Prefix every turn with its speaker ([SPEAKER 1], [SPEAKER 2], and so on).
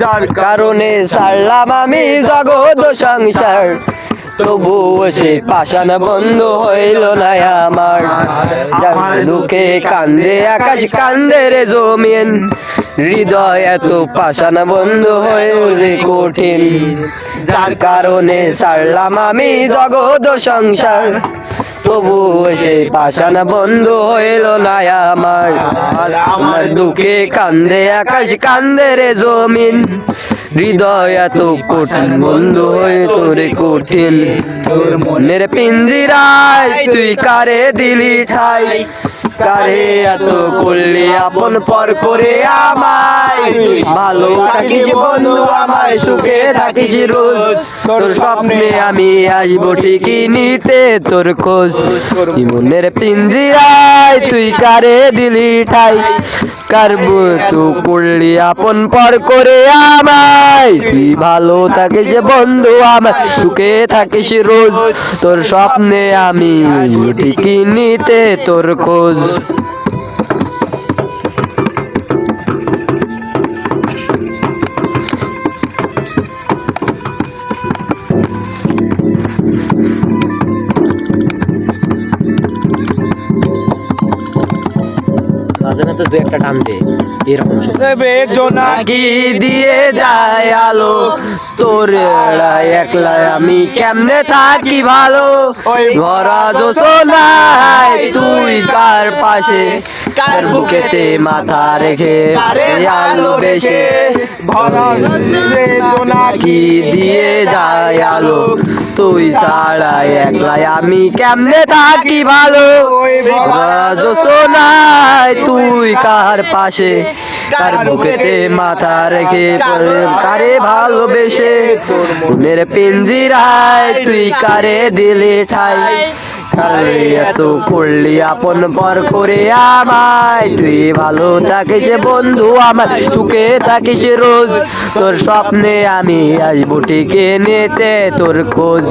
[SPEAKER 1] যার
[SPEAKER 2] কারণে সারলাম আমি জগৎ সংসার। তবুও সে পাশান বন্ধ হইল না আমার। যার কান্দে আকাশ, কান্দে রে জমিন। হৃদয় এত পাশান বন্ধ হয়ে যে কঠিন। যার কারণে সারলাম আমি জগৎ সংসার। তবু সে পাশান বন্ধ হইল না আমার। আমার দুঃখে কান্দে, আকাশ কান্দে রে জমিন। হৃদয় এত কঠিন, বন্ধু হয়ে তোরে কঠিন। তোর মনের পিঞ্জিরায় তুই কারে দিলি ঠাই? কারে এত করলি আপন পর করে আমায়? ভালো থাকিস বন্ধু, আমায় সুখে থাকিস রোজ। তোর স্বপ্নে আমি আসব ঠিকই নিতে, তোর খোঁজ। এই মনের পিঞ্জিরায় তুই কারে দিলি ঠাই? কারবু তু করলি আপন পর করে আমায়? তুই ভালো থাকিস বন্ধু আমার সুখে থাকিস রোজ। তোর স্বপ্নে আমি ঠিকই নিতে, তোর খোঁজ। Adios. মাঝে তো দু একটা টান দে এরকম
[SPEAKER 1] দেবে জোনা।
[SPEAKER 2] দিয়ে যায় আলো তোর একলা আমি কেমনে থাকি ভালো?
[SPEAKER 1] ওই
[SPEAKER 2] ভরা জোসনায় তুই কার পাশে? কার বুকেতে মাথা রেখে আলো বেশে?
[SPEAKER 1] ভরা দেবে
[SPEAKER 2] কি দিয়ে যায় আলো তুই ছাড়া একলাই আমি কেমনে থাকি ভালো? জোসনায় তুই কার পাশে? কার বুকেতে মাথা রেখে কারে ভালোবেসে? মনের পিঞ্জিরায় তুই কারে দিলে ঠাই? কারে এত করলি আপন পর করে আমায়? তুই ভালো থাকিস বন্ধু আমার, সুখে থাকিস রোজ। তোর স্বপ্নে আমি আসব টিকে নিতে তোর খোঁজ।